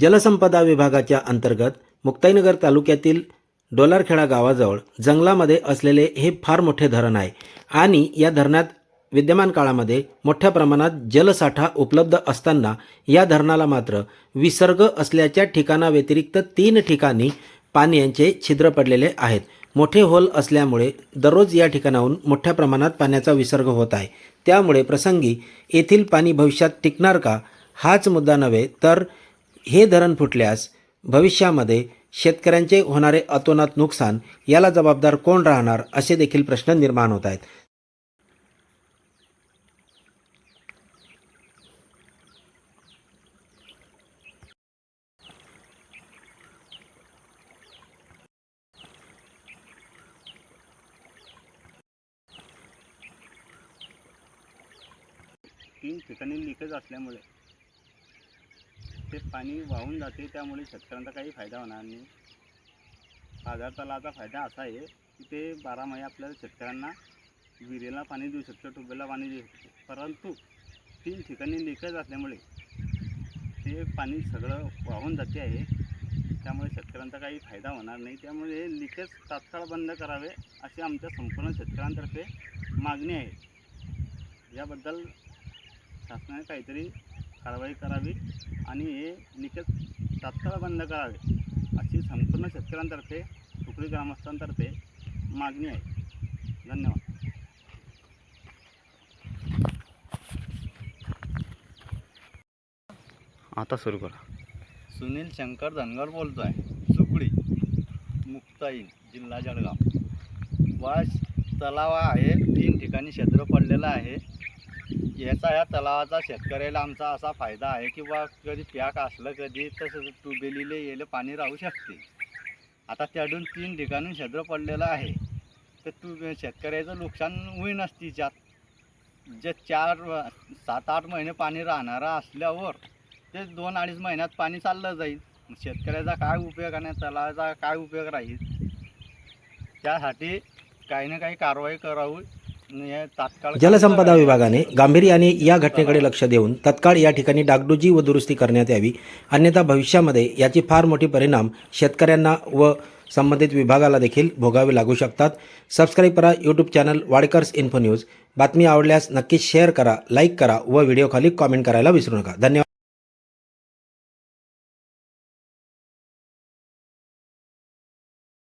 जलसंपदा विभागाच्या अंतर्गत मुक्ताईनगर तालुक्यातील डोलारखेडा गावाजवळ जंगलामध्ये असलेले हे फार मोठे धरण आहे आणि या धरणात विद्यमान काळामध्ये मोठ्या प्रमाणात जलसाठा उपलब्ध असताना या धरणाला मात्र विसर्ग असल्याच्या ठिकाणाव्यतिरिक्त तीन ठिकाणी पाण्याचे छिद्र पडलेले आहेत. मोठे होल असल्यामुळे दररोज या ठिकाणाहून मोठ्या प्रमाणात पाण्याचा विसर्ग होत आहे. त्यामुळे प्रसंगी येथील पाणी भविष्यात टिकणार का? हाच मुद्दा नव्हे तर हे धरण फुटल्यास भविष्यामध्ये शेतकऱ्यांचे होणारे अतोनात नुकसान याला जबाबदार कोण राहणार असे देखील प्रश्न निर्माण होत आहेत. तीन ठिकाणी लिकेज असल्यामुळे ते पाणी वाहून जाते त्यामुळे शेतकऱ्यांचा काही फायदा होणार नाही. बाजार तलावाचा फायदा असा आहे की ते बारा महिने आपल्याला शेतकऱ्यांना विहिरीला पाणी देऊ शकतो टोबेला पाणी देऊ शकतो. परंतु तीन ठिकाणी लिकेज असल्यामुळे ते पाणी सगळं वाहून जाते आहे. त्यामुळे शेतकऱ्यांचा काही फायदा होणार नाही. त्यामुळे हे लिकेज तात्काळ बंद करावे अशी आमच्या संपूर्ण शेतकऱ्यांतर्फे मागणी आहे. याबद्दल शासनाने काहीतरी कारवाई करावी आणि हे लिकेज तात्काळ बंद करावे अशी संपूर्ण शेतकऱ्यांतर्फे सुकळी ग्रामस्थांतर्फे मागणी आहे. धन्यवाद. आता सुरू करा. सुनील शंकर धनगर बोलतो आहे सुकळी मुक्ताईन जिल्हा जळगाव. वाश तलाव आहे तीन ठिकाणी क्षेत्र पडलेलं आहे. याचा या तलावाचा शेतकऱ्याला आमचा असा फायदा आहे की बा कधी पॅक असलं कधी तसं ट्यूबेलीले येले पाणी राहू शकते. आता त्यातून तीन ठिकाणी क्षेत्र पडलेलं आहे. तर तू शेतकऱ्याचं नुकसान होईनच तिच्यात जे चार सात आठ महिने पाणी राहणारं असल्यावर ते दोन अडीच महिन्यात पाणी चाललं जाईल. शेतकऱ्याचा काय उपयोग आणि तलावाचा काय उपयोग राहील? त्यासाठी काही ना काही कारवाई करावी. जलसंपदा विभागाने गांभीर्याने या घटनेकडे लक्ष देऊन तत्काळ या ठिकाणी डागडुजी व दुरुस्ती करण्यात यावी अन्यथा भविष्यामध्ये याची फार मोठी परिणाम शेतकऱ्यांना व संबंधित विभागाला देखील भोगावे लागू शकतात. सबस्क्राईब करा YouTube channel Wadkars info news. बातमी आवडल्यास नक्कीच शेअर करा लाईक करा व व्हिडिओ खाली कॉमेंट करायला विसरू नका. धन्यवाद.